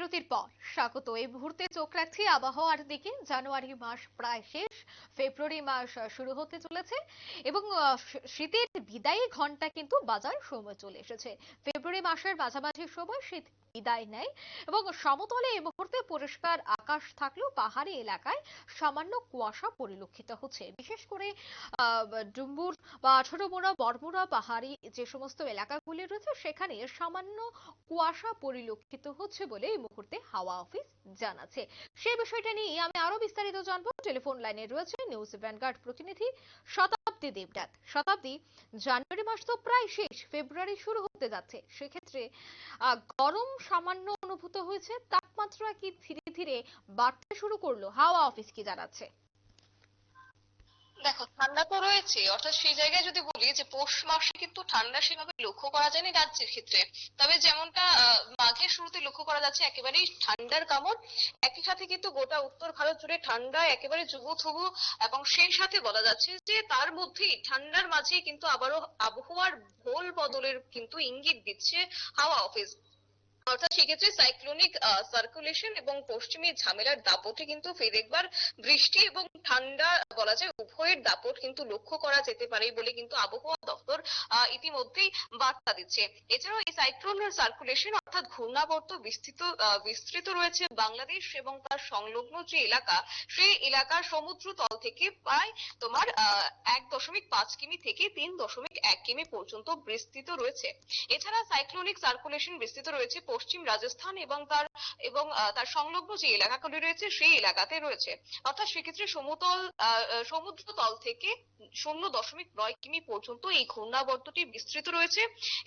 বিরতির পর। স্বাগত। এই মুহূর্তে চোখ রাখছি আবহাওয়ার দিকে। জানুয়ারি মাস প্রায় শেষ। ফেব্রুয়ারি মাস শুরু হতে চলেছে এবং শীতের বিদায়ী ঘণ্টা কিন্তু বাজার সময় চলে এসেছে। ফেব্রুয়ারি মাসের মাঝামাঝি সময় শীত বিদায় নেয় এবং সমতলে এই মুহূর্তে পরিষ্কার আকাশ থাকলেও পাহাড়ি এলাকায় সামান্য কুয়াশা পরিলক্ষিত হচ্ছে। বিশেষ করে ডুম্বুর বা আঠারোমোড়া বরমোড়া পাহাড়ি যে সমস্ত এলাকাগুলি রয়েছে, সেখানে সামান্য কুয়াশা পরিলক্ষিত হচ্ছে বলে মুহূর্তে হাওয়া অফিস জানাচ্ছে। সেই বিষয়টা নিয়ে আমি আরও বিস্তারিত জানব। টেলিফোন লাইনে রয়েছে নিউজ ভ্যানগার্ড প্রতিনিধি শতাব্দী দেবনাথ। শতাব্দী জানুয়ারি মাস তো প্রায় শেষ, ফেব্রুয়ারি শুরু হতে যাচ্ছে। সেক্ষেত্রে গরম সামান্য অনুভূত হয়েছে, তাপমাত্রা কি ধীরে ধীরে বাড়তে শুরু করল? হাওয়া অফিস কি জানাচ্ছে? দেখো, ঠান্ডা তো রয়েছে। অর্থাৎ সেই জায়গায় যদি বলি যে পৌষ মাসে কিন্তু ঠান্ডা সেভাবে লক্ষ্য করা যায়নি রাজ্যের ক্ষেত্রে। তবে যেমনটা মাঘের শুরুতে লক্ষ্য করা যাচ্ছে, একেবারেই ঠান্ডার কামড়। একই সাথে কিন্তু গোটা উত্তর ভারত জুড়ে ঠান্ডা একেবারে যুবু থুবু এবং সেই সাথে বলা যাচ্ছে যে তার মধ্যেই ঠান্ডার মাঝেই কিন্তু আবারও আবহাওয়ার ভোল বদলের কিন্তু ইঙ্গিত দিচ্ছে হাওয়া অফিস। অর্থাৎ সেক্ষেত্রে সাইক্লোনিক সার্কুলেশন এবং পশ্চিমী ঝামেলার দাপটে কিন্তু ফের একবার বৃষ্টি এবং ঠান্ডা বলা যায় উভয়ের দাপট কিন্তু লক্ষ্য করা যেতে পারে বলে কিন্তু আবহাওয়া দপ্তর ইতিমধ্যেই বার্তা দিচ্ছে। এছাড়াও এই সাইক্লোন সার্কুলেশন অর্থাৎ ঘূর্ণাবর্ত বিস্তৃত বিস্তৃত রয়েছে বাংলাদেশ এবং তার সংলগ্ন যে এলাকা, সেই এলাকার সমুদ্র তল থেকে প্রায় তোমার এক দশমিক পাঁচ কিমি থেকে তিন দশমিক এক কিমি পর্যন্ত বিস্তৃত রয়েছে। এছাড়া সাইক্লোনিক সার্কুলেশন বিস্তৃত রয়েছে পশ্চিম রাজস্থান এবং তার এবং তার সংলগ্ন যে এলাকাগুলি রয়েছে সেই এলাকাতে রয়েছে। অর্থাৎ সেক্ষেত্রে সমতল সমুদ্র তল থেকে শূন্য দশমিক নয় কিমি পর্যন্ত এই ঘূর্ণাবর্তটি বিস্তৃত রয়েছে।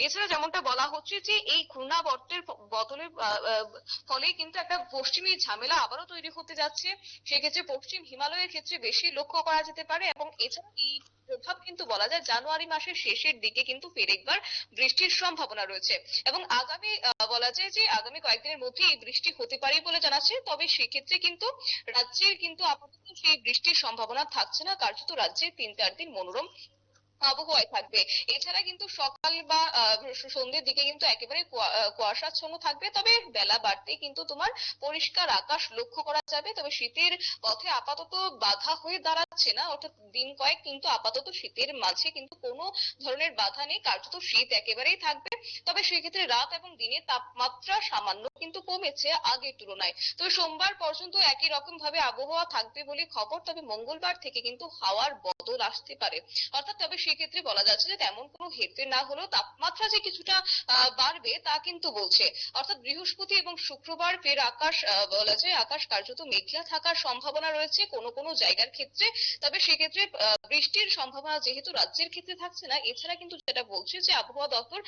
এছাড়া যেমনটা বলা হচ্ছে যে এই ঘূর্ণাবর্তের ফ- বদলে আহ, আহ, ফলে কিন্তু একটা পশ্চিমী ঝামেলা আবারও তৈরি হতে যাচ্ছে। সেক্ষেত্রে পশ্চিম হিমালয়ের ক্ষেত্রে বেশি লক্ষ্য করা যেতে পারে এবং এছাড়া এই প্রভাব কিন্তু বলা যায় জানুয়ারি মাসের শেষের দিকে কিন্তু ফের একবার বৃষ্টির সম্ভাবনা রয়েছে। এবং আগামী বলা যায় যে আগামী কয়েকদিনের মধ্যে এই বৃষ্টি হতে পারে বলে জানাচ্ছে তবে সেক্ষেত্রে কিন্তু রাজ্যের কিন্তু আপাতত সেই বৃষ্টির সম্ভাবনা থাকছে না। কার্যত রাজ্যে তিন চার দিন মনোরম আবহাওয়ায় থাকবে। এছাড়া কিন্তু সকাল বা সন্ধ্যের দিকে কিন্তু একেবারে কুয়াশাচ্ছন্ন থাকবে। তবে বেলা বাড়তে কিন্তু তোমার পরিষ্কার আকাশ লক্ষ্য করা যাবে। তবে শীতের পথে আপাতত বাধা হয়ে দাঁড়াচ্ছে না। অর্থাৎ দিন কয়েক কিন্তু আপাতত শীতের মাঝে কিন্তু কোনো ধরনের বাধা নেই। কার্যত শীত একেবারেই থাকবে তবে সেক্ষেত্রে রাত এবং দিনের তাপমাত্রা সামান্য কিন্তু কমেছে আগের তুলনায়। তবে সোমবার পর্যন্ত একই রকম ভাবে আবহাওয়া থাকবে বলে খবর, তবে মঙ্গলবার থেকে কিন্তু হাওয়ার বদল আসতে পারে। অর্থাৎ তবে সেক্ষেত্রে বলা যাচ্ছে যে তেমন কোনো হেরফের না হলেও তাপমাত্রা যে কিছুটা বাড়বে তা কিন্তু বলছে। অর্থাৎ বৃহস্পতি এবং শুক্রবার ফের আকাশ বলা যায় আকাশ কার্যত মেঘলা থাকার সম্ভাবনা রয়েছে কোনো কোনো জায়গার ক্ষেত্রে। তবে সেক্ষেত্রে বৃষ্টির সম্ভাবনা যেহেতু রাজ্যের ক্ষেত্রে থাকছে না, এছাড়া কিন্তু যেটা বলছে যে আবহাওয়া দপ্তর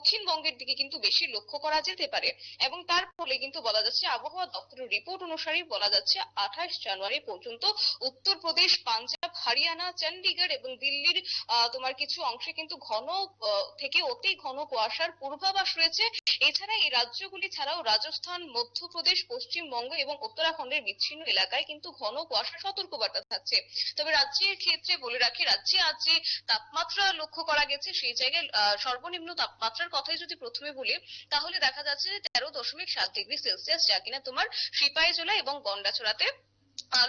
দক্ষিণবঙ্গের দিকে কিন্তু বেশি লক্ষ্য করা যেতে পারে এবং তার ফলে কিন্তু বলা যাচ্ছে আবহাওয়া দপ্তরের রিপোর্ট অনুসারে বলা যাচ্ছে আঠাশ জানুয়ারি পর্যন্ত উত্তরপ্রদেশ, পাঞ্জাব, হরিয়ানা চণ্ডীগড় এবং দিল্লির তোমার কিছু অংশে কিন্তু ঘন থেকে অতি ঘন কুয়াশার পূর্বাভাস রয়েছে। এছাড়া এই রাজ্যগুলি ছাড়াও রাজস্থান, মধ্যপ্রদেশ, পশ্চিমবঙ্গ এবং উত্তরাখণ্ডের বিচ্ছিন্ন এলাকায় কিন্তু ঘন কুয়াশার সতর্কবার্তা থাকছে। তবে রাজ্যের ক্ষেত্রে বলে রাখি, রাজ্যে আজ যে তাপমাত্রা লক্ষ্য করা গেছে, সেই জায়গায় সর্বনিম্ন তাপমাত্রার কথাই যদি প্রথমে বলি, তাহলে দেখা যাচ্ছে যে তেরো দশমিক সাত ডিগ্রি সেলসিয়াস যা কিনা তোমার সিপাহী সিপাহীজলা এবং গন্ডাছড়াতে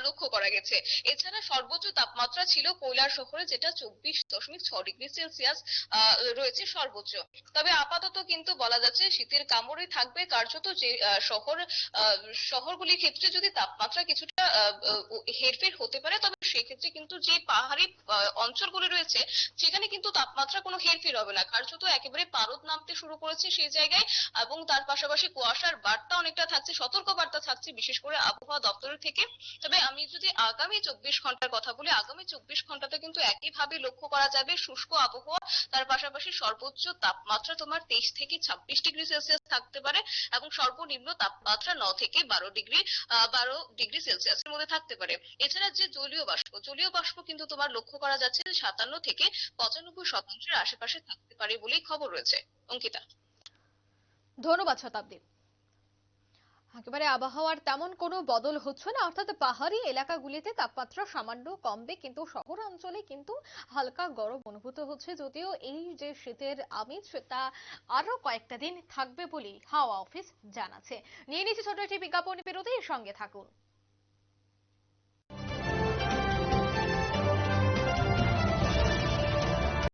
লক্ষ্য করা গেছে। এছাড়া সর্বোচ্চ তাপমাত্রা ছিল কৈলার শহরে, যেটা চব্বিশ দশমিক ছ ডিগ্রি সেলসিয়াস রয়েছে সর্বোচ্চ। তবে আপাতত কিন্তু বলা যাচ্ছে শীতের কামড়ে থাকবে। কার্যত যে শহর শহরগুলির ক্ষেত্রে যদি তাপমাত্রা কিছুটা হেরফের হতে পারে, তবে সেক্ষেত্রে কিন্তু যে পাহাড়ি অঞ্চলগুলি রয়েছে, সেখানে কিন্তু তাপমাত্রা কোনো হেরফের হবে না। কার্যত একেবারে পারদ নামতে শুরু করেছে সেই জায়গায় এবং তার পাশাপাশি কুয়াশার বার্তা অনেকটা থাকছে সতর্ক বার্তা থাকছে, বিশেষ করে আবহাওয়া দপ্তরের থেকে। তবে আমি যদি আগামী চব্বিশ ঘণ্টার কথা বলি, আগামী চব্বিশ ঘন্টাতে কিন্তু একইভাবে লক্ষ্য করা যাবে শুষ্ক আবহাওয়া। তার পাশাপাশি সর্বোচ্চ তাপমাত্রা তোমার তেইশ থেকে ছাব্বিশ ডিগ্রি সেলসিয়াস থাকতে পারে এবং সর্বনিম্ন তাপমাত্রা ন থেকে বারো ডিগ্রি বারো ডিগ্রি সেলসিয়াসের মধ্যে থাকতে পারে। এছাড়া যে জলীয় বাষ্প জলীয় বাষ্প কিন্তু তোমার লক্ষ্য করা যাচ্ছে যে সাতান্ন থেকে পঁচানব্বই শতাংশের আশেপাশে থাকতে পারে বলেই খবর রয়েছে। অঙ্কিতা। ধন্যবাদ শতাব্দী। একেবারে আবহাওয়ার তেমন কোনো বদল হচ্ছে না। অর্থাৎ পাহাড়ি এলাকাগুলিতে তাপমাত্রা সামান্য কমবে, কিন্তু শহর অঞ্চলে কিন্তু হালকা গরম অনুভূত হচ্ছে। যদিও এই যে শীতের আমেজ, তা আরও কয়েকটা দিন থাকবে বলেই হাওয়া অফিস জানাচ্ছে। নিয়ে নিচ্ছি ছোট একটি বিজ্ঞাপন বিরতির সঙ্গে থাকুন।